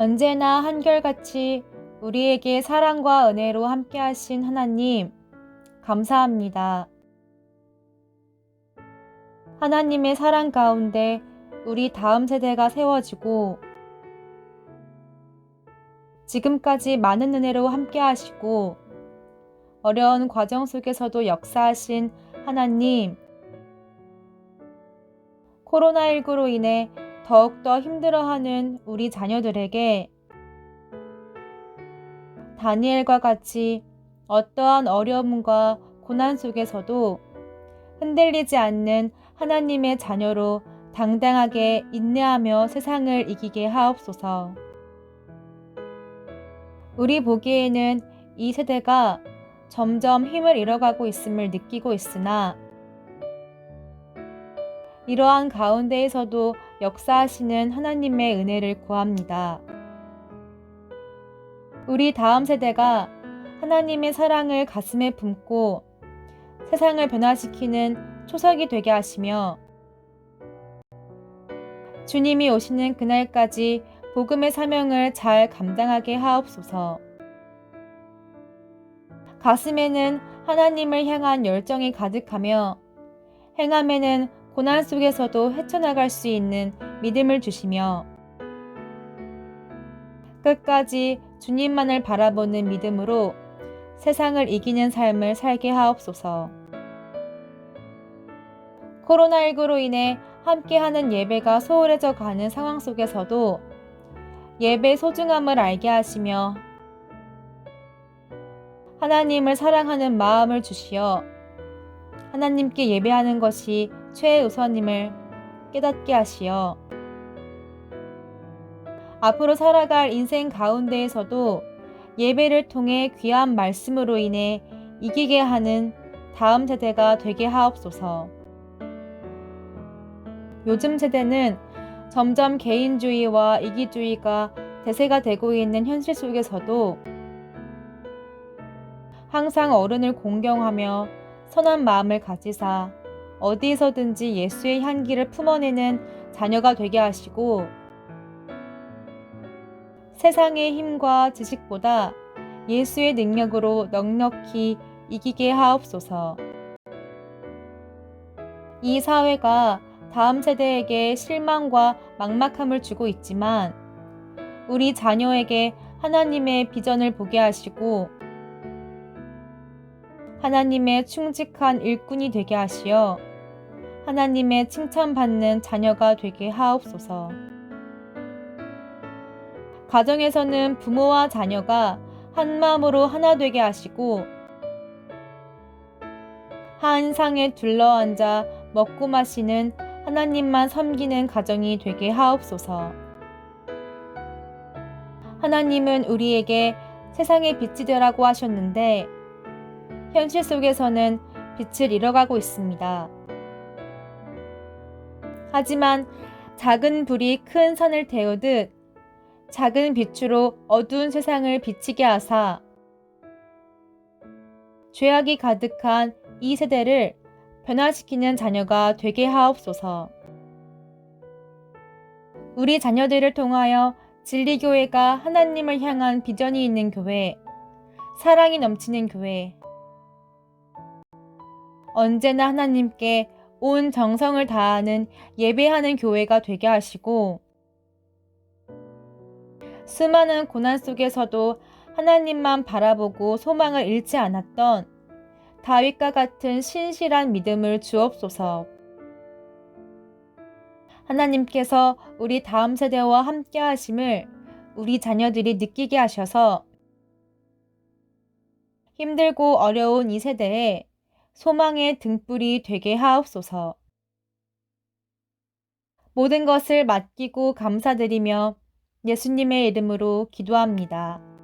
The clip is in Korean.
언제나 한결같이 우리에게 사랑과 은혜로 함께하신 하나님, 감사합니다. 하나님의 사랑 가운데 우리 다음 세대가 세워지고 지금까지 많은 은혜로 함께하시고 어려운 과정 속에서도 역사하신 하나님, 코로나19로 인해 더욱더 힘들어하는 우리 자녀들에게 다니엘과 같이 어떠한 어려움과 고난 속에서도 흔들리지 않는 하나님의 자녀로 당당하게 인내하며 세상을 이기게 하옵소서. 우리 보기에는 이 세대가 점점 힘을 잃어가고 있음을 느끼고 있으나 이러한 가운데에서도 역사하시는 하나님의 은혜를 구합니다. 우리 다음 세대가 하나님의 사랑을 가슴에 품고 세상을 변화시키는 초석이 되게 하시며 주님이 오시는 그날까지 복음의 사명을 잘 감당하게 하옵소서. 가슴에는 하나님을 향한 열정이 가득하며 행함에는 고난 속에서도 헤쳐나갈 수 있는 믿음을 주시며 끝까지 주님만을 바라보는 믿음으로 세상을 이기는 삶을 살게 하옵소서. 코로나19로 인해 함께하는 예배가 소홀해져 가는 상황 속에서도 예배 소중함을 알게 하시며 하나님을 사랑하는 마음을 주시어 하나님께 예배하는 것이 최우선임을 깨닫게 하시어 앞으로 살아갈 인생 가운데에서도 예배를 통해 귀한 말씀으로 인해 이기게 하는 다음 세대가 되게 하옵소서. 요즘 세대는 점점 개인주의와 이기주의가 대세가 되고 있는 현실 속에서도 항상 어른을 공경하며 선한 마음을 가지사 어디에서든지 예수의 향기를 품어내는 자녀가 되게 하시고 세상의 힘과 지식보다 예수의 능력으로 넉넉히 이기게 하옵소서. 이 사회가 다음 세대에게 실망과 막막함을 주고 있지만 우리 자녀에게 하나님의 비전을 보게 하시고 하나님의 충직한 일꾼이 되게 하시어 하나님의 칭찬받는 자녀가 되게 하옵소서. 가정에서는 부모와 자녀가 한 마음으로 하나 되게 하시고 한 상에 둘러앉아 먹고 마시는 하나님만 섬기는 가정이 되게 하옵소서. 하나님은 우리에게 세상의 빛이 되라고 하셨는데 현실 속에서는 빛을 잃어가고 있습니다. 하지만 작은 불이 큰 산을 태우듯 작은 빛으로 어두운 세상을 비치게 하사 죄악이 가득한 이 세대를 변화시키는 자녀가 되게 하옵소서. 우리 자녀들을 통하여 진리교회가 하나님을 향한 비전이 있는 교회, 사랑이 넘치는 교회, 언제나 하나님께 온 정성을 다하는 예배하는 교회가 되게 하시고, 수많은 고난 속에서도 하나님만 바라보고 소망을 잃지 않았던 다윗과 같은 신실한 믿음을 주옵소서. 하나님께서 우리 다음 세대와 함께 하심을 우리 자녀들이 느끼게 하셔서 힘들고 어려운 이 세대에 소망의 등불이 되게 하옵소서. 모든 것을 맡기고 감사드리며 예수님의 이름으로 기도합니다.